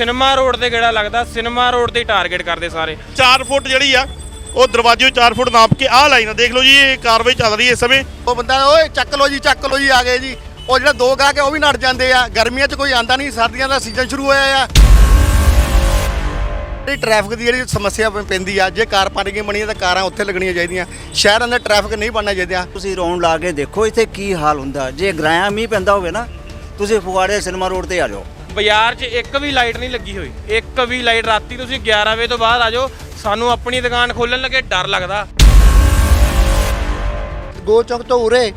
Cinema road ਤੇ ਗੇੜਾ ਲੱਗਦਾ ਸਿਨੇਮਾ ਰੋਡ ਤੇ ਟਾਰਗੇਟ ਕਰਦੇ ਸਾਰੇ। 4 ਫੁੱਟ ਜਿਹੜੀ ਆ ਉਹ ਦਰਵਾਜ਼ੇ 4 ਫੁੱਟ ਨਾਪ ਕੇ ਆਹ ਲਾਈਨ ਆ। ਦੇਖ ਲਓ ਜੀ ਇਹ ਕਾਰਵਾਈ ਚੱਲ ਰਹੀ ਹੈ ਇਸ ਸਮੇਂ। ਉਹ ਬੰਦਾ ਓਏ ਚੱਕ ਲੋ ਜੀ ਚੱਕ ਲੋ ਜੀ ਆ ਗਏ ਜੀ। ਉਹ ਜਿਹੜਾ ਦੋ ਗਾਹਕ ਹੈ ਉਹ ਵੀ ਨੜ ਜਾਂਦੇ ਆ। ਗਰਮੀਆਂ 'ਚ ਕੋਈ ਆਂਦਾ ਨਹੀਂ ਸਰਦੀਆਂ ਦਾ ਸੀਜ਼ਨ ਸ਼ੁਰੂ ਹੋਇਆ ਆ। ਇਹ ਟ੍ਰੈਫਿਕ ਦੀ ਜਿਹੜੀ ਸਮੱਸਿਆ ਪ- ਪੈਂਦੀ ਆ ਜੇ ਕਾਰ ਪਾਰਕਿੰਗ ਬਣੀ ਹੈ ਤਾਂ ਕਾਰਾਂ ਉੱਥੇ ਲੱਗਣੀਆਂ ਚਾਹੀਦੀਆਂ। ਸ਼ਹਿਰਾਂ ਦਾ ਟ੍ਰੈਫਿਕ ਨਹੀਂ ਬਣਨਾ ਚਾਹੀਦਾ। ਤੁਸੀਂ ਰੌਣ ਲਾ ਕੇ ਦੇਖੋ ਇੱਥੇ ਕੀ ਹਾਲ ਹੁੰਦਾ। ਜੇ ਗਰਾਇਆ ਮੀਂਹ ਪੈਂਦਾ ਹੋਵੇ ਨਾ ਤੁਸੀਂ ਫਗਵਾੜੇ ਸਿਨੇਮਾ ਰੋਡ ਤੇ ਆ ਜਾਓ। ਬਾਜ਼ਾਰ 'ਚ ਇੱਕ ਵੀ ਲਾਈਟ ਨਹੀਂ ਲੱਗੀ ਹੋਈ। ਇੱਕ ਵੀ ਲਾਈਟ ਰਾਤੀ ਤੁਸੀਂ 11 ਵਜੇ ਤੋਂ ਬਾਅਦ ਆ ਜਾਓ ਸਾਨੂੰ ਆਪਣੀ ਦੁਕਾਨ ਖੋਲਣ ਲੱਗੇ ਡਰ ਲੱਗਦਾ। ਗੋ ਚੌਂਕ ਤੋਂ ਉਰੇ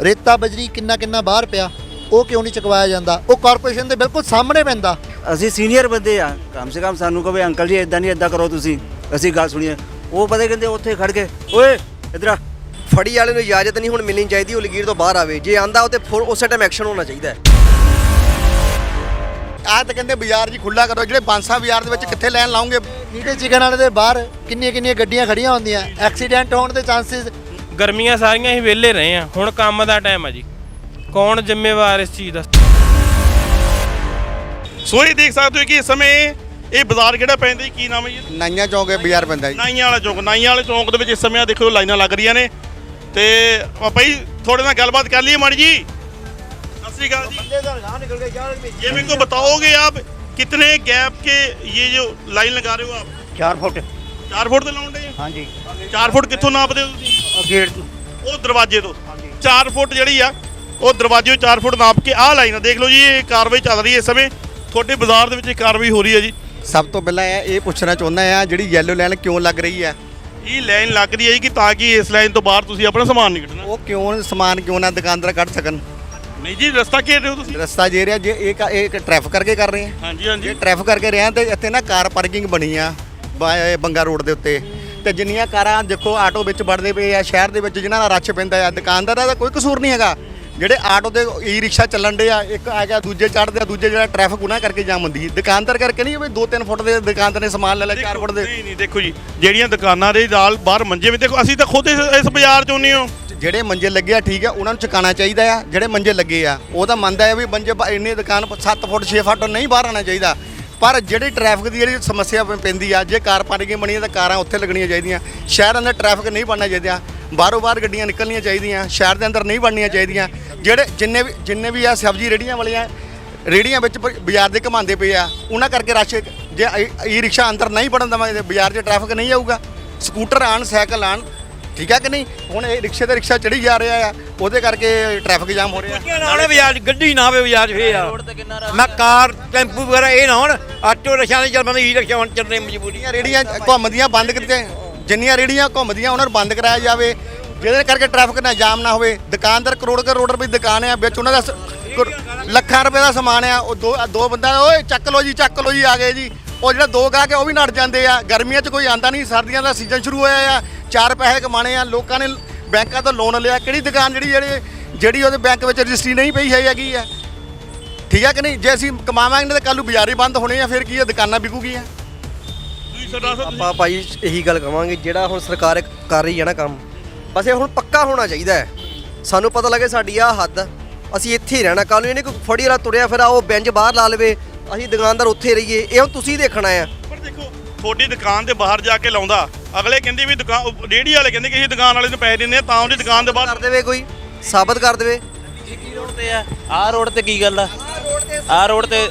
ਰੇਤਾ ਬਜਰੀ ਕਿੰਨਾ ਕਿੰਨਾ ਬਾਹਰ ਪਿਆ ਉਹ ਕਿਉਂ ਨਹੀਂ ਚੁਕਵਾਇਆ ਜਾਂਦਾ? ਉਹ ਕਾਰਪੋਰੇਸ਼ਨ ਦੇ ਬਿਲਕੁਲ ਸਾਹਮਣੇ ਪੈਂਦਾ। ਅਸੀਂ ਸੀਨੀਅਰ ਬੰਦੇ ਆ ਕਮ ਸੇ ਕਮ ਸਾਨੂੰ ਕਹੇ ਅੰਕਲ ਜੀ ਇਦਾਂ ਨਹੀਂ ਇਦਾਂ ਕਰੋ ਤੁਸੀਂ। ਅਸੀਂ ਗੱਲ ਸੁਣੀਏ। ਉਹ ਪਤਾ ਕਹਿੰਦੇ ਉੱਥੇ ਖੜ ਕੇ ਓਏ ਇਧਰ ਆ। ਫੜੀ ਵਾਲੇ ਨੂੰ ਇਜਾਜ਼ਤ ਨਹੀਂ ਹੁਣ ਮਿਲਣੀ ਚਾਹੀਦੀ ਉਹ ਲਗੀਰ ਤੋਂ ਬਾਹਰ ਆਵੇ। ਜੇ ਆਂਦਾ ਉਹ ਤੇ ਫੁਰ ਉਸੇ ਟਾਈਮ ਐਕਸ਼ਨ ਹੋਣਾ ਚਾਹੀਦਾ ਹੈ। ਆਹ ਤਾਂ ਕਹਿੰਦੇ ਬਾਜ਼ਾਰ ਜੀ ਖੁੱਲਾ ਕਰੋ ਜਿਹੜੇ ਬਾਂਸਾ ਬਾਜ਼ਾਰ ਦੇ ਵਿੱਚ ਕਿੱਥੇ ਲੈਣ ਲਾਉਂਗੇ? ਨੀਟੇ ਚਿਕਨ ਵਾਲੇ ਦੇ ਬਾਹਰ ਕਿੰਨੀਆਂ ਕਿੰਨੀਆਂ ਗੱਡੀਆਂ ਖੜੀਆਂ ਹੁੰਦੀਆਂ। ਐਕਸੀਡੈਂਟ ਹੋਣ ਦੇ ਚਾਂਸਸ। ਗਰਮੀਆਂ ਸਾਰੀਆਂ ਹੀ ਵਿਹਲੇ ਰਹੇ ਆ। ਹੁਣ ਕੰਮ ਦਾ ਟਾਈਮ ਆ ਜੀ। ਕੌਣ ਜ਼ਿੰਮੇਵਾਰ ਇਸ ਚੀਜ਼ ਦਾ? ਸੋ ਇਹ ਦੇਖ ਸਕਦੇ ਹੋ ਕਿ ਇਸ ਸਮੇਂ ਇਹ ਬਾਜ਼ਾਰ ਕਿਹੜਾ ਪੈਂਦਾ ਜੀ? ਕੀ ਨਾਮ ਹੈ ਜੀ? ਨਾਈਆਂ ਚੌਂਕ ਹੈ ਬਾਜ਼ਾਰ ਪੈਂਦਾ ਜੀ। ਨਾਈਆਂ ਵਾਲਾ ਚੌਂਕ। ਨਾਈਆਂ ਵਾਲੇ ਚੌਂਕ ਦੇ ਵਿੱਚ ਇਸ ਸਮੇਂ ਆ ਦੇਖੋ ਲਾਈਨਾਂ ਲੱਗ ਰਹੀਆਂ ਨੇ। ਤੇ ਆਪਾਂ ਜੀ ਥੋੜੇ ਨਾਲ ਗੱਲਬਾਤ ਕਰ ਲਈਏ ਮਾੜੀ ਜੀ। ਸਤਿ ਸ਼੍ਰੀ ਅਕਾਲ जी ये मेरे को बताओगे आप कितने गैप के ये जो लाइन लगा रहे हो आप 4 ਫੁੱਟ 4 ਫੁੱਟ ਤੇ ਲਾਉਂਦੇ ਹਾਂਜੀ 4 ਫੁੱਟ ਕਿੱਥੋਂ ਨਾਪਦੇ ਹੋ ਤੁਸੀਂ ਗੇਟ ਉਹ ਦਰਵਾਜ਼ੇ ਤੋਂ 4 ਫੁੱਟ ਜਿਹੜੀ ਆ ਉਹ ਦਰਵਾਜ਼ੇ 4 ਫੁੱਟ ਨਾਪ ਕੇ ਆਹ ਲਾਈਨ ਆ ਦੇਖ ਲਓ ਜੀ ਇਹ ਕਾਰਵਾਈ ਚੱਲ ਰਹੀ ਹੈ ਇਸ ਸਮੇਂ ਤੁਹਾਡੇ ਬਾਜ਼ਾਰ ਦੇ ਵਿੱਚ ਇਹ ਕਾਰਵਾਈ ਹੋ ਰਹੀ ਹੈ ਜੀ ਸਭ ਤੋਂ ਪਹਿਲਾਂ ਇਹ ਇਹ ਪੁੱਛਣਾ ਚਾਹੁੰਦਾ ਆ ਜਿਹੜੀ ਯੈਲੋ ਲਾਈਨ ਕਿਉਂ ਲੱਗ ਰਹੀ ਹੈ ਇਹ ਲਾਈਨ ਲੱਗ ਰਹੀ ਹੈ ਜੀ ਕਿ ਤਾਂ ਕਿ ਇਸ ਲਾਈਨ ਤੋਂ ਬਾਹਰ ਤੁਸੀਂ ਆਪਣਾ ਸਮਾਨ ਨਹੀਂ ਕੱਢਣਾ ਉਹ ਕਿਉਂ ਸਮਾਨ ਕਿਉਂ ਨਾ ਦੁਕਾਨਦਾਰ ਕੱਢ ਸਕਣ ਨਹੀਂ ਜੀ ਰਸਤਾ ਘੇਰ ਰਹੇ ਹੋ ਤੁਸੀਂ? ਰਸਤਾ ਜੇ ਰਿਹਾ ਜੇ ਇਹ ਕ- ਇਹ ਟ੍ਰੈਫਿਕ ਕਰਕੇ ਕਰ ਰਹੇ ਆ। ਹਾਂਜੀ ਜੇ ਹਾਂਜੀ ਟ੍ਰੈਫਿਕ ਕਰਕੇ ਰਿਹਾ ਤੇ ਇੱਥੇ ਨਾ ਕਾਰ ਪਾਰਕਿੰਗ ਬਣੀ ਆ ਬਾ- ਇਹ ਬੰਗਾ ਰੋਡ ਦੇ ਉੱਤੇ। ਤੇ ਜਿੰਨੀਆਂ ਕਾਰਾਂ ਦੇਖੋ ਆਟੋ ਵਿੱਚ ਵੜਦੇ ਪਏ ਆ ਸ਼ਹਿਰ ਦੇ ਵਿੱਚ ਜਿਨ੍ਹਾਂ ਦਾ ਰੱਛ ਪੈਂਦਾ ਆ ਦੁਕਾਨਦਾਰਾਂ ਦਾ ਕੋਈ ਕਸੂਰ ਨਹੀਂ ਹੈਗਾ। ਜਿਹੜੇ ਆਟੋ ਦੇ ਈ ਰਿਕਸ਼ਾ ਚੱਲਣ ਦੇ ਆ ਇੱਕ ਆ ਗਿਆ ਦੂਜੇ ਚੜ੍ਹਦੇ ਆ ਦੂਜੇ ਜਿਹੜਾ ਟ੍ਰੈਫਿਕ ਉਹਨਾਂ ਕਰਕੇ ਜਾਮ ਹੁੰਦੀ ਦੁਕਾਨਦਾਰ ਕਰਕੇ ਨਹੀਂ ਵੀ 2-3 ਫੁੱਟ ਦੇ ਦੁਕਾਨਦਾਰ ਨੇ ਸਮਾਨ ਲੈ ਲਿਆ 4 ਫੁੱਟ ਦੇ। ਨਹੀਂ ਨਹੀਂ ਦੇਖੋ ਜੀ ਜਿਹੜੀਆਂ ਦੁਕਾਨਾਂ ਦੇ ਨਾਲ ਬਾਹਰ ਮੰਜੇ ਵੀ ਦੇਖੋ ਅਸੀਂ ਤਾਂ ਖੁਦ ਇਸ ਇਸ ਬਾਜ਼ਾਰ 'ਚ ਹੁੰਨੇ ਹੋ। ਜਿਹੜੇ ਮੰਜੇ ਲੱਗੇ ਆ, ਠੀਕ ਆ, ਉਹਨਾਂ ਨੂੰ ਚੁਕਾਉਣਾ ਚਾਹੀਦਾ ਆ, ਜਿਹੜੇ ਮੰਜੇ ਲੱਗੇ ਆ। ਉਹ ਤਾਂ ਮੰਨਦਾ ਆ ਵੀ ਮੰਜੇ ਬਾ- ਇੰਨੀ ਦੁਕਾਨ 7 ਫੁੱਟ 6 ਫੁੱਟ ਨਹੀਂ ਬਾਹਰ ਆਉਣਾ ਚਾਹੀਦਾ। ਪਰ ਜਿਹੜੀ ਟ੍ਰੈਫਿਕ ਦੀ ਜਿਹੜੀ ਸਮੱਸਿਆ ਪ- ਪੈਂਦੀ ਆ, ਜੇ ਕਾਰ ਪਾਰਕਿੰਗ ਬਣੀ ਆ ਤਾਂ ਕਾਰਾਂ ਉੱਥੇ ਲੱਗਣੀਆਂ ਚਾਹੀਦੀਆਂ। ਸ਼ਹਿਰ ਅੰਦਰ ਟ੍ਰੈਫਿਕ ਨਹੀਂ ਬਣਨਾ ਚਾਹੀਦਾ। ਬਾਹਰੋਂ ਬਾਹਰ ਗੱਡੀਆਂ ਨਿਕਲਣੀਆਂ ਚਾਹੀਦੀਆਂ, ਸ਼ਹਿਰ ਦੇ ਅੰਦਰ ਨਹੀਂ ਬਣਨੀਆਂ ਚਾਹੀਦੀਆਂ। ਜਿਹੜੇ ਜਿੰਨੇ ਵੀ ਜਿੰਨੇ ਵੀ ਆ ਸਬਜ਼ੀ ਰੇੜੀਆਂ ਵਾਲੀਆਂ, ਰੇੜੀਆਂ ਵਿੱਚ ਬ- ਬਾਜ਼ਾਰ ਦੇ ਘਮਾਉਂਦੇ ਪਏ ਆ, ਉਹਨਾਂ ਕਰਕੇ ਰਸ਼ ਜੇ ਈ ਰਿਕਸ਼ਾ ਅੰਦਰ ਨਹੀਂ ਵੜਨ ਦੇਵਾਂਗੇ ਤੇ ਬਾਜ਼ਾਰ 'ਚ ਟ੍ਰੈਫਿਕ ਨਹੀਂ ਆਊਗਾ। ਸਕੂਟਰ ਆਣ ਸਾਈਕਲ ਆਣ ਠੀਕ ਆ ਕਿ ਨਹੀਂ? ਹੁਣ ਇਹ ਰਿਕਸ਼ੇ ਤੇ ਰਿਕਸ਼ਾ ਚੜੀ ਜਾ ਰਿਹਾ ਆ ਉਹਦੇ ਕਰਕੇ ਟ੍ਰੈਫਿਕ ਜਾਮ ਹੋ ਰਿਹਾ। ਨਾਲੇ ਬਾਜ਼ਾਰ 'ਚ ਗੱਡੀ ਨਾ ਆਵੇ ਬਾਜ਼ਾਰ 'ਚ ਫੇਰ ਆ। ਮੈਂ ਕਾਰ ਟੈਂਪੂ ਵਗੈਰਾ ਇਹ ਨਾ ਹੋਣ ਆਟੋ ਰਿਕਸ਼ਾ ਦੇ ਚੱਲ ਬੰਦੇ ਈ ਰਿਕਸ਼ਾ ਹੁਣ ਚੱਲਣੇ ਮਜਬੂਰੀ ਰੇੜੀਆਂ ਘੁੰਮਦੀਆਂ ਬੰਦ ਕੀਤੇ ਜਿੰਨੀਆਂ ਰੇੜੀਆਂ ਘੁੰਮਦੀਆਂ ਉਹਨਾਂ ਨੂੰ ਬੰਦ ਕਰਾਇਆ ਜਾਵੇ। ਜਿਹਦੇ ਕਰਕੇ ਟ੍ਰੈਫਿਕ ਨਾ ਜਾਮ ਨਾ ਹੋਵੇ। ਦੁਕਾਨਦਾਰ ਕਰੋੜ ਕਰੋੜ ਰੁਪਏ ਦੁਕਾਨ ਆ ਵਿੱਚ ਉਹਨਾਂ ਦਾ ਲੱਖਾਂ ਰੁਪਏ ਦਾ ਸਮਾਨ ਆ। ਉਹ ਦੋ ਦੋ ਬੰਦਾ ਓਏ ਚੱਕ ਲੋ ਜੀ ਚੱਕ ਲੋ ਜੀ ਆ ਗਏ ਜੀ। ਉਹ ਜਿਹੜਾ ਦੋ ਗਾਹਕ ਹੈ ਉਹ ਵੀ ਨੜ ਜਾਂਦੇ ਆ। ਗਰਮੀਆਂ 'ਚ ਕੋਈ ਆਂਦਾ ਨਹੀਂ ਸਰਦੀਆਂ ਦਾ ਸੀਜ਼ਨ ਸ਼ੁਰੂ ਹੋਇਆ ਆ। ਚਾਰ ਪੈਸੇ ਕਮਾਣੇ ਆ ਲੋਕਾਂ ਨੇ ਬੈਂਕਾਂ ਤੋਂ ਲੋਨ ਲਿਆ। ਕਿਹੜੀ ਦੁਕਾਨ ਜਿਹੜੀ ਜਿਹੜੀ ਜਿਹੜੀ ਉਹਦੇ ਬੈਂਕ ਵਿੱਚ ਰਜਿਸਟਰੀ ਨਹੀਂ ਪਈ ਹੈ ਹੈਗੀ ਆ? ਠੀਕ ਆ ਕਿ ਨਹੀਂ? ਜੇ ਅਸੀਂ ਕਮਾਵਾਂਗੇ ਤਾਂ ਕੱਲ ਨੂੰ ਬਾਜ਼ਾਰੀ ਬੰਦ ਹੋਣੇ ਆ ਫਿਰ ਕੀ ਆ? ਦੁਕਾਨਾਂ ਵਿਕੂਗੀਆਂ। ਤੁਸੀਂ ਸਰਦਾਰ ਸਾਹਿਬ ਆਪਾਂ ਭਾਈ ਇਹੀ ਗੱਲ ਕਵਾਂਗੇ ਜਿਹੜਾ ਹੁਣ ਸਰਕਾਰ ਕਰ ਰਹੀ ਹੈ ਨਾ ਕੰਮ ਬਸ ਇਹ ਹੁਣ ਪੱਕਾ ਹੋਣਾ ਚਾਹੀਦਾ ਹੈ। ਸਾਨੂੰ ਪਤਾ ਲੱਗੇ ਸਾਡੀ ਆ ਹੱਦ ਅਸੀਂ ਇੱਥੇ ਹੀ ਰਹਿਣਾ ਕੱਲ ਨੂੰ ਇਹਨੇ ਕੋਈ ਫੜੀ ਵਾਲਾ ਤੁਰਿਆ ਫਿਰ ਉਹ ਬੈਂਚ ਬਾਹਰ ਲਾ ਲਵੇ ਅਸੀਂ ਦੁਕਾਨਦਾਰ ਉੱਥੇ ਰਹੀਏ ਇਹ ਹੁਣ ਤੁਸੀਂ ਦੇਖਣਾ ਆ। ਪਰ ਦੇਖੋ ਤੁਹਾਡੀ ਦੁਕਾਨ ਦੇ ਬਾਹਰ ਜਾ ਕੇ ਲਾਉਂਦਾ ਅਗਲੇ ਕਹਿੰਦੇ ਵੀ ਦੁਕਾਨ ਰੇੜੀ ਵਾਲੇ ਕਹਿੰਦੇ ਕਿ ਅਸੀਂ ਦੁਕਾਨ ਵਾਲੇ ਨੂੰ ਪੈਸੇ ਦਿੰਦੇ ਆ ਤਾਂ ਉਹਦੀ ਦੁਕਾਨ ਦੇ ਬਾਹਰ ਕਰ ਦੇਵੇ ਕੋਈ ਸਾਬਤ ਕਰ ਦੇਵੇ। ਰੋਡ ਤੇ ਆ? ਆਹ ਰੋਡ ਤੇ ਕੀ ਗੱਲ ਆ? ਆਹ ਰੋਡ ਤੇ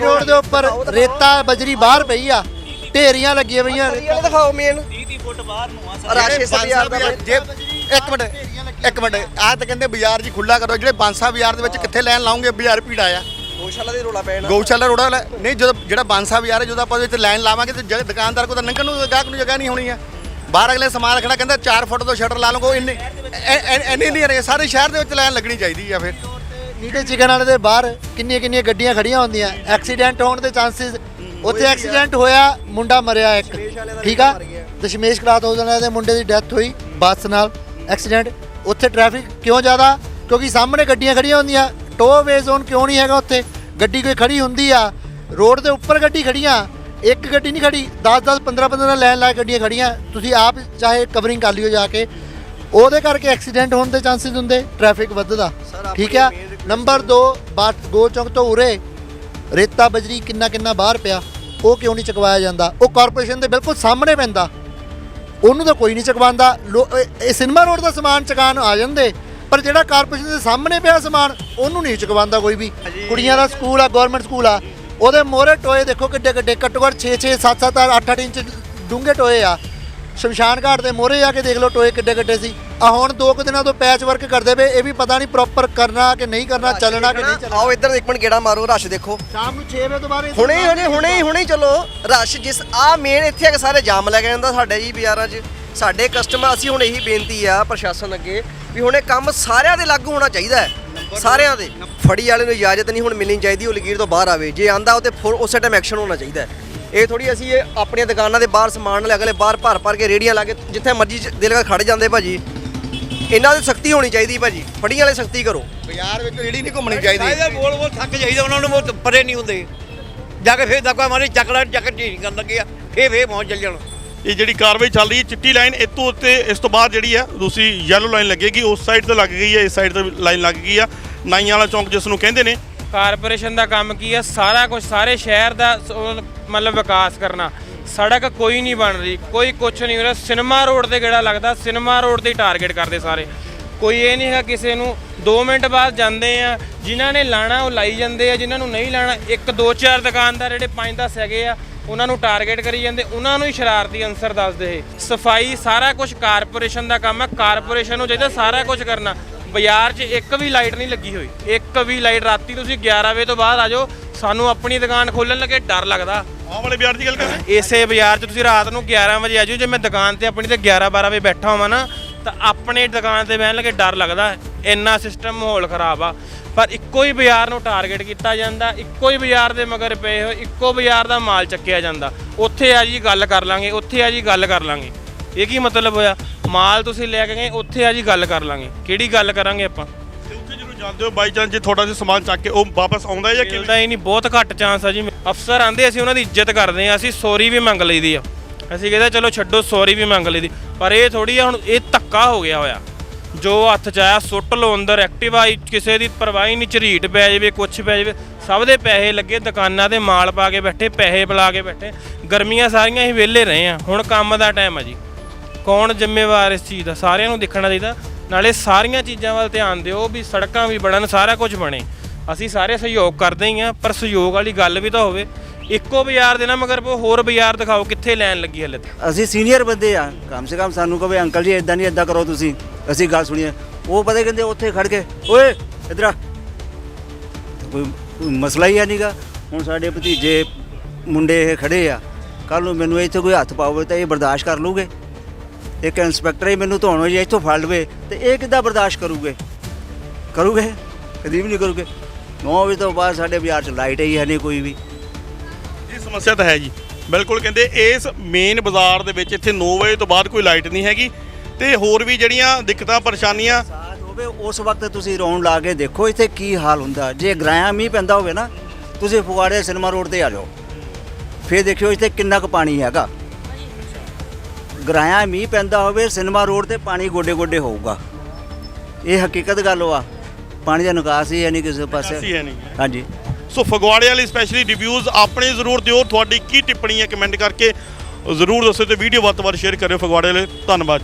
ਰੋਡ ਦੇ ਉੱਪਰ ਰੇਤਾ ਬਜਰੀ ਬਾਹਰ ਪਈ ਆ ਢੇਰੀਆਂ ਲੱਗੀਆਂ ਪਈਆਂ। ਇਹ ਦਿਖਾਓ ਮੇਨ 30 ਫੁੱਟ ਬਾਹਰ ਨੂੰ ਆ ਰਾਸ਼ੇ ਬਾਜ਼ਾਰ ਦਾ। ਜੇ ਇੱਕ ਮਿੰਟ ਇੱਕ ਮਿੰਟ ਆਹ ਤਾਂ ਕਹਿੰਦੇ ਬਾਜ਼ਾਰ ਜੀ ਖੁੱਲਾ ਕਰੋ ਜਿਹੜੇ ਬਾਂਸਾ ਬਾਜ਼ਾਰ ਦੇ ਵਿੱਚ ਕਿੱਥੇ ਲੈਣ ਲਾਉਂਗੇ ਬਾਜ਼ਾਰ ਭੀੜਾ ਆ ਗੋਸ਼ਾਲਾ ਦੇ ਰੋਲਾ ਪੈਣਾ। ਗਊਸ਼ਾਲਾ ਰੋੜਾ ਨਹੀਂ ਜਦੋਂ ਜਿਹੜਾ ਬਾਂਸਾ ਬਾਜ਼ਾਰ ਹੈ ਜਦੋਂ ਆਪਾਂ ਉਹਦੇ ਵਿੱਚ ਲਾਈਨ ਲਾਵਾਂਗੇ ਤੇ ਜ- ਦੁਕਾਨਦਾਰ ਕੋਲ ਤਾਂ ਲੰਘਣ ਨੂੰ ਗਾਹਕ ਨੂੰ ਜਗ੍ਹਾ ਨਹੀਂ ਹੋਣੀ ਆ ਬਾਹਰ ਅਗਲੇ ਸਮਾਨ ਰੱਖਣਾ ਕਹਿੰਦਾ 4 ਫੁੱਟ ਤੋਂ ਸ਼ਟਰ ਲਾ ਲਓਗੇ ਇੰਨੇ ਐ- ਐ- ਇੰਨੇ ਨਹੀਂ ਰਹੇ ਸਾਰੇ ਸ਼ਹਿਰ ਦੇ ਵਿੱਚ ਲਾਈਨ ਲੱਗਣੀ ਚਾਹੀਦੀ ਆ ਫਿਰ। ਨੀਟੇ ਚਿਕਨ ਵਾਲੇ ਦੇ ਬਾਹਰ ਕਿੰਨੀਆਂ ਕਿੰਨੀਆਂ ਗੱਡੀਆਂ ਖੜੀਆਂ ਹੁੰਦੀਆਂ। ਐਕਸੀਡੈਂਟ ਹੋਣ ਦੇ ਚਾਂਸਸ। ਉੱਥੇ ਐਕਸੀਡੈਂਟ ਹੋਇਆ ਮੁੰਡਾ ਮਰਿਆ ਇੱਕ। ਠੀਕ ਆ? ਦਸ਼ਮੇਸ਼ ਕਰਾਤ ਹੋ ਜਾਣਾ ਦੇ ਮੁੰਡੇ ਦੀ ਡੈਥ ਹੋਈ ਬੱਸ ਨਾਲ। ਐਕਸੀਡੈਂਟ। ਉੱਥੇ ਟ੍ਰੈਫਿਕ ਕਿਉਂ ਜ਼ਿਆਦਾ? ਕਿਉਂਕਿ ਸਾਹਮਣੇ ਗੱਡੀਆਂ ਖੜੀਆਂ ਹੁੰਦੀਆਂ ਟੋਵੇ ਜ਼ੋਨ ਕਿਉਂ ਨਹੀਂ ਹੈਗਾ ਉੱਥੇ? ਗੱਡੀ ਕੋਈ ਖੜੀ ਹੁੰਦੀ ਆ? ਰੋਡ ਦੇ ਉੱਪਰ ਗੱਡੀ ਖੜੀਆਂ ਇੱਕ ਗੱਡੀ ਨਹੀਂ ਖੜੀ 10 10 15 15 ਲਾਈਨ ਲਾ ਕੇ ਗੱਡੀਆਂ ਖੜੀਆਂ ਤੁਸੀਂ ਆਪ ਚਾਹੇ ਕਵਰਿੰਗ ਕਰ ਲਿਓ ਜਾ ਕੇ। ਉਹਦੇ ਕਰਕੇ ਐਕਸੀਡੈਂਟ ਹੋਣ ਦੇ ਚਾਂਸਸ ਹੁੰਦੇ ਟ੍ਰੈਫਿਕ ਵੱਧਦਾ। ਠੀਕ ਆ? ਨੰਬਰ 2 ਬਾਟ ਗੋ ਚੌਂਕ ਤੋਂ ਉਰੇ ਰੇਤਾ ਬਜਰੀ ਕਿੰਨਾ ਕਿੰਨਾ ਬਾਹਰ ਪਿਆ ਉਹ ਕਿਉਂ ਨਹੀਂ ਚਕਵਾਇਆ ਜਾਂਦਾ? ਉਹ ਕਾਰਪੋਰੇਸ਼ਨ ਦੇ ਬਿਲਕੁਲ ਸਾਹਮਣੇ ਪੈਂਦਾ। ਉਹਨੂੰ ਤਾਂ ਕੋਈ ਨਹੀਂ ਚਕਵਾਉਂਦਾ। ਇਹ ਸਿਨੇਮਾ ਰੋਡ ਦਾ ਸਮਾਨ ਚਕਾਨ ਆ ਜਾਂਦੇ। ਪਰ ਜਿਹੜਾ ਕਾਰਪੋਰੇਸ਼ਨ ਦੇ ਸਾਹਮਣੇ ਪਿਆ ਸਮਾਨ ਉਹਨੂੰ ਨਹੀਂ ਚਕਵਾਉਂਦਾ ਕੋਈ ਵੀ। ਕੁੜੀਆਂ ਦਾ ਸਕੂਲ ਆ ਗਵਰਨਮੈਂਟ ਸਕੂਲ ਆ ਉਹਦੇ ਮੋਹਰੇ ਟੋਏ ਦੇਖੋ ਕਿੱਡੇ ਕਿੱਡੇ ਘੱਟੋ ਘੱਟ 6 6 7 7 8 8 ਇੰਚ ਡੂੰਘੇ ਟੋਏ ਆ। ਸ਼ਮਸ਼ਾਨ ਘਾਟ ਦੇ ਮੋਹਰੇ ਜਾ ਕੇ ਦੇਖ ਲਓ ਟੋਏ ਕਿੱਡੇ ਕਿੱਡੇ ਸੀ। ਆ ਹੁਣ ਦੋ ਕੁ ਦਿਨਾਂ ਤੋਂ ਪੈਚ ਵਰਕ ਕਰਦੇ ਪਏ ਇਹ ਵੀ ਪਤਾ ਨਹੀਂ ਪ੍ਰੋਪਰ ਕਰਨਾ ਕਿ ਨਹੀਂ ਕਰਨਾ ਚੱਲਣਾ ਕਿ ਨਹੀਂ ਚੱਲਣਾ। ਆਓ ਇੱਧਰ ਇੱਕ ਮਿੰਟ ਗੇੜਾ ਮਾਰੋ ਰਸ਼ ਦੇਖੋ। ਸ਼ਾਮ ਨੂੰ 6 ਵਜੇ ਤੋਂ ਬਾਅਦ ਹੁਣੇ ਹੁਣੇ ਹੁਣੇ ਹੁਣੇ ਚਲੋ। ਰਸ਼ ਜਿਸ ਆ ਮੇਨ ਇੱਥੇ ਆ ਕੇ ਸਾਰੇ ਜਾਮ ਲੱਗ ਜਾਂਦਾ ਸਾਡੇ ਜੀ ਬਾਜ਼ਾਰਾਂ 'ਚ। ਸਾਡੇ ਕਸਟਮਰ ਅਸੀਂ ਹੁਣ ਇਹੀ ਬੇਨਤੀ ਆ ਪ੍ਰਸ਼ਾਸਨ ਅੱਗੇ ਵੀ ਹੁਣ ਇਹ ਕੰਮ ਸਾਰਿਆਂ ਦੇ ਲਾਗੂ ਹੋਣਾ ਚਾਹੀਦਾ ਹੈ। ਸਾਰਿਆਂ ਦੇ। ਫੜੀ ਵਾਲੇ ਨੂੰ ਇਜਾਜ਼ਤ ਨਹੀਂ ਹੁਣ ਮਿਲਣੀ ਚਾਹੀਦੀ ਉਹ ਲਕੀਰ ਤੋਂ ਬਾਹਰ ਆਵੇ। ਜੇ ਆਂਦਾ ਉਹ ਤੇ ਫੁਰ- ਉਸੇ ਟਾਈਮ ਐਕਸ਼ਨ ਹੋਣਾ ਚਾਹੀਦਾ ਹੈ। ਇਹ ਥੋੜੀ ਅਸੀਂ ਇਹ ਆਪਣੀਆਂ ਦੁਕਾਨਾਂ ਦੇ ਬਾਹਰ ਸਮਾਨ ਲੈ ਅਗਲੇ ਬਾਹਰ ਭਰ ਭਰ ਕੇ ਰੇੜੀਆਂ ਲਾ ਕੇ ਜਿੱਥੇ ਮਰਜ਼ੀ ਦਿਲ ਕਰ ਖੜ ਜਾਂਦੇ ਭਾਜੀ। ਇਹਨਾਂ ਦੀ ਸਖਤੀ ਹੋਣੀ ਚਾਹੀਦੀ ਭਾਜੀ। ਫੜੀਆਂ ਵਾਲੇ ਸਖਤੀ ਕਰੋ। ਬਾਜ਼ਾਰ ਵਿੱਚ ਰੇੜੀ ਨਹੀਂ ਘੁੰਮਣੀ ਚਾਹੀਦੀ। ਬੋਲ ਬੋਲ ਥੱਕ ਜਾਈਦਾ ਉਹਨਾਂ ਨੂੰ ਪਰੇ ਨਹੀਂ ਹੁੰਦੇ। ਜਾ ਕੇ ਫੇਰ ਦਕਵਾ ਮਾਰੀ ਚੱਕੜਾ ਚੱਕ ਢੀਂਗ ਕਰਨ ਲੱਗੇ ਆ। ਫੇਰ ਫੇਰ ਪਹੁੰਚ ਚੱਲ ਜਾਣ। ਇਹ ਜਿਹੜੀ ਕਾਰਵਾਈ ਚੱਲ ਰਹੀ ਹੈ, ਚਿੱਟੀ ਲਾਈਨ ਇਸ ਤੋਂ ਉੱਤੇ, ਇਸ ਤੋਂ ਬਾਅਦ ਜਿਹੜੀ ਆ ਦੂਸਰੀ ਯੈਲੋ ਲਾਈਨ ਲੱਗੇਗੀ, ਉਸ ਸਾਈਡ ਤੇ ਲੱਗ ਗਈ ਹੈ, ਇਸ ਸਾਈਡ ਤੇ ਲਾਈਨ ਲੱਗ ਗਈ ਆ। ਨਾਈਆਂ ਵਾਲਾ ਚੌਂਕ ਜਿਸ ਨੂੰ ਕਹਿੰਦੇ ਨੇ। ਕਾਰਪੋਰੇਸ਼ਨ ਦਾ ਕੰਮ ਕੀ ਆ? ਸਾਰਾ ਕੁਝ ਸਾਰੇ ਸ਼ਹਿਰ ਦਾ ਸ- ਮਤਲਬ ਵਿਕਾਸ ਕਰਨਾ। ਸੜਕ ਕੋਈ ਨਹੀਂ ਬਣ ਰਹੀ, ਕੋਈ ਕੁਝ ਨਹੀਂ ਹੋ ਰਿਹਾ। ਸਿਨੇਮਾ ਰੋਡ ਤੇ ਕਿਹੜਾ ਲੱਗਦਾ, ਸਿਨੇਮਾ ਰੋਡ ਤੇ ਟਾਰਗੇਟ ਕਰਦੇ ਸਾਰੇ। ਕੋਈ ਇਹ ਨਹੀਂ ਹੈਗਾ ਕਿਸੇ ਨੂੰ 2 ਮਿੰਟ ਬਾਅਦ ਜਾਂਦੇ ਆ, ਜਿਨ੍ਹਾਂ ਨੇ ਲਾਣਾ ਉਹ ਲਾਈ ਜਾਂਦੇ ਆ, ਜਿਨ੍ਹਾਂ ਨੂੰ ਨਹੀਂ ਲਾਣਾ, ਇੱਕ ਦੋ ਚਾਰ ਦੁਕਾਨਦਾਰ ਜਿਹੜੇ 5-10 ਹੈਗੇ ਆ ਉਹਨਾਂ ਨੂੰ ਟਾਰਗੇਟ ਕਰੀ ਜਾਂਦੇ ਉਹਨਾਂ ਨੂੰ ਹੀ ਸ਼ਰਾਰਤੀ ਅਨਸਰ ਦੱਸਦੇ ਇਹ। ਸਫ਼ਾਈ ਸਾਰਾ ਕੁਝ ਕਾਰਪੋਰੇਸ਼ਨ ਦਾ ਕੰਮ ਹੈ ਕਾਰਪੋਰੇਸ਼ਨ ਨੂੰ ਚਾਹੀਦਾ ਸਾਰਾ ਕੁਝ ਕਰਨਾ। ਬਾਜ਼ਾਰ 'ਚ ਇੱਕ ਵੀ ਲਾਈਟ ਨਹੀਂ ਲੱਗੀ ਹੋਈ। ਇੱਕ ਵੀ ਲਾਈਟ ਰਾਤੀ ਤੁਸੀਂ 11 ਵਜੇ ਤੋਂ ਬਾਅਦ ਆ ਜਾਓ ਸਾਨੂੰ ਆਪਣੀ ਦੁਕਾਨ ਖੋਲਣ ਲੱਗੇ ਡਰ ਲੱਗਦਾ। ਆਹ ਵਾਲੇ ਬਿਆਰ ਦੀ ਗੱਲ ਕਰ ਰਹੇ? ਇਸੇ ਬਾਜ਼ਾਰ 'ਚ ਤੁਸੀਂ ਰਾਤ ਨੂੰ 11 ਵਜੇ ਆ ਜਾਓ ਜੇ ਮੈਂ ਦੁਕਾਨ ਤੇ ਆਪਣੀ ਤੇ 11 12 ਵਜੇ ਬੈਠਾ ਹੋਵਾਂ ਨਾ ਤਾਂ ਆਪਣੇ ਦੁਕਾਨ ਤੇ ਬਹਿਣ ਲੱਗੇ ਡਰ ਲੱਗਦਾ ਇੰਨਾ ਸਿਸਟਮ ਮਾਹੌਲ ਖਰਾਬ ਆ। ਪਰ ਇੱਕੋ ਹੀ ਬਾਜ਼ਾਰ ਨੂੰ ਟਾਰਗੇਟ ਕੀਤਾ ਜਾਂਦਾ ਇੱਕੋ ਹੀ ਬਾਜ਼ਾਰ ਦੇ ਮਗਰ ਪਏ ਹੋਏ ਇੱਕੋ ਬਾਜ਼ਾਰ ਦਾ ਮਾਲ ਚੱਕਿਆ ਜਾਂਦਾ। ਉੱਥੇ ਆ ਜੀ ਗੱਲ ਕਰ ਲਾਂਗੇ ਉੱਥੇ ਆ ਜੀ ਗੱਲ ਕਰ ਲਾਂਗੇ। ਇਹ ਕੀ ਮਤਲਬ ਹੋਇਆ? ਮਾਲ ਤੁਸੀਂ ਲੈ ਕੇ ਗਏ ਉੱਥੇ ਆ ਜੀ ਗੱਲ ਕਰ ਲਾਂਗੇ। ਕਿਹੜੀ ਗੱਲ ਕਰਾਂਗੇ ਆਪਾਂ? ਉੱਥੇ ਜਦੋਂ ਜਾਂਦੇ ਹੋ ਬਾਈ ਚਾਂਸ ਜੇ ਥੋੜਾ ਜਿਹਾ ਸਮਾਨ ਚੱਕ ਕੇ ਉਹ ਵਾਪਸ ਆਉਂਦਾ ਹੈ ਜਾਂ ਕਿਵੇਂ? ਮਿਲਦਾ ਹੀ ਨਹੀਂ ਬਹੁਤ ਘੱਟ ਚਾਂਸ ਆ ਜੀ। ਅਫਸਰ ਆਂਦੇ ਅਸੀਂ ਉਹਨਾਂ ਦੀ ਇੱਜ਼ਤ ਕਰਦੇ ਆ ਅਸੀਂ ਸੌਰੀ ਵੀ ਮੰਗ ਲਈਦੀ ਆ। ਅਸੀਂ ਕਹਿੰਦੇ ਚਲੋ ਛੱਡੋ ਸੌਰੀ ਵੀ ਮੰਗ ਲਈ ਦੀ। ਪਰ ਇਹ ਥੋੜੀ ਆ ਹੁਣ, ਇਹ ਧੱਕਾ ਹੋ ਗਿਆ ਹੋਇਆ। ਜੋ ਹੱਥ ਚ ਆਇਆ, ਸੁੱਟ ਲੋ ਅੰਦਰ ਐਕਟਿਵਾ ਕਿਸੇ ਦੀ ਪਰਵਾਹ ਹੀ ਨਹੀਂ, ਝਰੀਟ ਪੈ ਜਾਵੇ, ਕੁਛ ਪੈ ਜਾਵੇ। ਸਭ ਦੇ ਪੈਸੇ ਲੱਗੇ, ਦੁਕਾਨਾਂ ਤੇ ਮਾਲ ਪਾ ਕੇ ਬੈਠੇ, ਪੈਸੇ ਬੁਲਾ ਕੇ ਬੈਠੇ। ਗਰਮੀਆਂ ਸਾਰੀਆਂ ਹੀ ਵਿਹਲੇ ਰਹੇ ਆ ਹੁਣ ਕੰਮ ਦਾ ਟਾਈਮ ਆ ਜੀ। ਕੌਣ ਜ਼ਿੰਮੇਵਾਰ ਇਸ ਚੀਜ਼ ਦਾ? ਸਾਰਿਆਂ ਨੂੰ ਦੇਖਣਾ ਚਾਹੀਦਾ। ਨਾਲੇ ਸਾਰੀਆਂ ਚੀਜ਼ਾਂ ਵੱਲ ਧਿਆਨ ਦਿਓ ਵੀ ਸੜਕਾਂ ਵੀ ਬਣਨ, ਸਾਰਾ ਕੁਝ ਬਣੇ। ਅਸੀਂ ਸਾਰੇ ਸਹਿਯੋਗ ਕਰਦੇ ਹੀ ਆ ਪਰ ਸਹਿਯੋਗ ਵਾਲੀ ਗੱਲ ਵੀ ਤਾਂ ਹੋਵੇ। ਇੱਕੋ ਬਾਜ਼ਾਰ ਦੇ ਨਾ, ਮਗਰ ਹੋਰ ਬਾਜ਼ਾਰ ਦਿਖਾਓ ਕਿੱਥੇ ਲੈਣ ਲੱਗੀ ਹਲੇ ਤੱਕ। ਅਸੀਂ ਸੀਨੀਅਰ ਬੰਦੇ ਆ, ਕਮ ਸੇ ਕਮ ਸਾਨੂੰ ਕਹੇ ਅੰਕਲ ਜੀ ਇਦਾਂ ਨਹੀਂ ਇਦਾਂ ਕਰੋ ਤੁਸੀਂ। ਅਸੀਂ ਗੱਲ ਸੁਣੀਏ ਉਹ ਪਤਾ ਕਹਿੰਦੇ ਉੱਥੇ ਖੜ ਕੇ, ਓਏ, ਇਧਰ ਆ। ਕੋਈ ਮਸਲਾ ਹੀ ਆ ਨਹੀਂਗਾ ਹੁਣ ਸਾਡੇ ਭਤੀਜੇ ਮੁੰਡੇ ਇਹ ਖੜੇ ਆ। ਕੱਲ ਨੂੰ ਮੈਨੂੰ ਇੱਥੇ ਕੋਈ ਹੱਥ ਪਾਵੇ ਤਾਂ ਇਹ ਬਰਦਾਸ਼ਤ ਕਰ ਲੂਗੇ ਇੱਕ ਇੰਸਪੈਕਟਰ ਹੀ ਮੈਨੂੰ ਧੋਣੋ ਜੇ ਇੱਥੋਂ ਫੜ ਲਵੇ ਤੇ ਇਹ ਕਿੱਦਾਂ ਬਰਦਾਸ਼ਤ ਕਰੂਗੇ? ਕਰੂਗੇ? ਕਦੀ ਵੀ ਨਹੀਂ ਕਰੂਗੇ? 9 ਵਜੇ ਤੋਂ ਬਾਅਦ ਸਾਡੇ ਬਾਜ਼ਾਰ 'ਚ ਲਾਈਟ ਹੀ ਹੈ ਨਹੀਂ ਕੋਈ ਵੀ। ਸਮੱਸਿਆ ਤਾਂ ਹੈ ਜੀ। ਬਿਲਕੁਲ ਕਹਿੰਦੇ ਇਸ ਮੇਨ ਬਾਜ਼ਾਰ ਦੇ ਵਿੱਚ ਇੱਥੇ 9 ਵਜੇ ਤੋਂ ਬਾਅਦ ਕੋਈ ਲਾਈਟ ਨਹੀਂ ਹੈਗੀ ਤੇ ਹੋਰ ਵੀ ਜਿਹੜੀਆਂ ਦਿੱਕਤਾਂ ਪਰੇਸ਼ਾਨੀਆਂ ਸਾਥ ਹੋਵੇ ਉਸ ਵਕਤ ਤੁਸੀਂ ਰੌਣ ਲਾ ਕੇ ਦੇਖੋ ਇੱਥੇ ਕੀ ਹਾਲ ਹੁੰਦਾ। ਜੇ ਗਰਾਇਆ ਮੀਂਹ ਪੈਂਦਾ ਹੋਵੇ ਨਾ ਤੁਸੀਂ ਫਗਵਾੜੇ ਸਿਨੇਮਾ ਰੋਡ ਤੇ ਆ ਜਾਓ। ਫਿਰ ਦੇਖਿਓ ਇੱਥੇ ਕਿੰਨਾ ਕੁ ਪਾਣੀ ਹੈਗਾ। ਗਰਾਇਆ ਮੀਂਹ ਪੈਂਦਾ ਹੋਵੇ ਸਿਨੇਮਾ ਰੋਡ ਤੇ ਪਾਣੀ ਗੋਡੇ ਗੋਡੇ ਹੋਊਗਾ। ਇਹ ਹਕੀਕਤ ਗੱਲ ਵਾ। ਪਾਣੀ ਦਾ ਨਿਕਾਸ ਹੀ ਹੈ ਨਹੀਂ ਕਿਸੇ ਪਾਸੇ। ਹਾਂਜੀ। ਸੋ ਫਗਵਾੜੇ ਵਾਲੇ ਸਪੈਸ਼ਲੀ ਰਿਵਿਊਜ਼ ਆਪਣੇ ਜ਼ਰੂਰ ਦਿਓ। ਤੁਹਾਡੀ ਕੀ ਟਿੱਪਣੀ ਹੈ ਕਮੈਂਟ ਕਰਕੇ ਜ਼ਰੂਰ ਦੱਸੋ ਤੇ ਵੀਡੀਓ ਵੱਧ ਤੋਂ ਵੱਧ ਸ਼ੇਅਰ ਕਰਿਓ। ਫਗਵਾੜੇ ਵਾਲੇ, ਧੰਨਵਾਦ ਜੀ।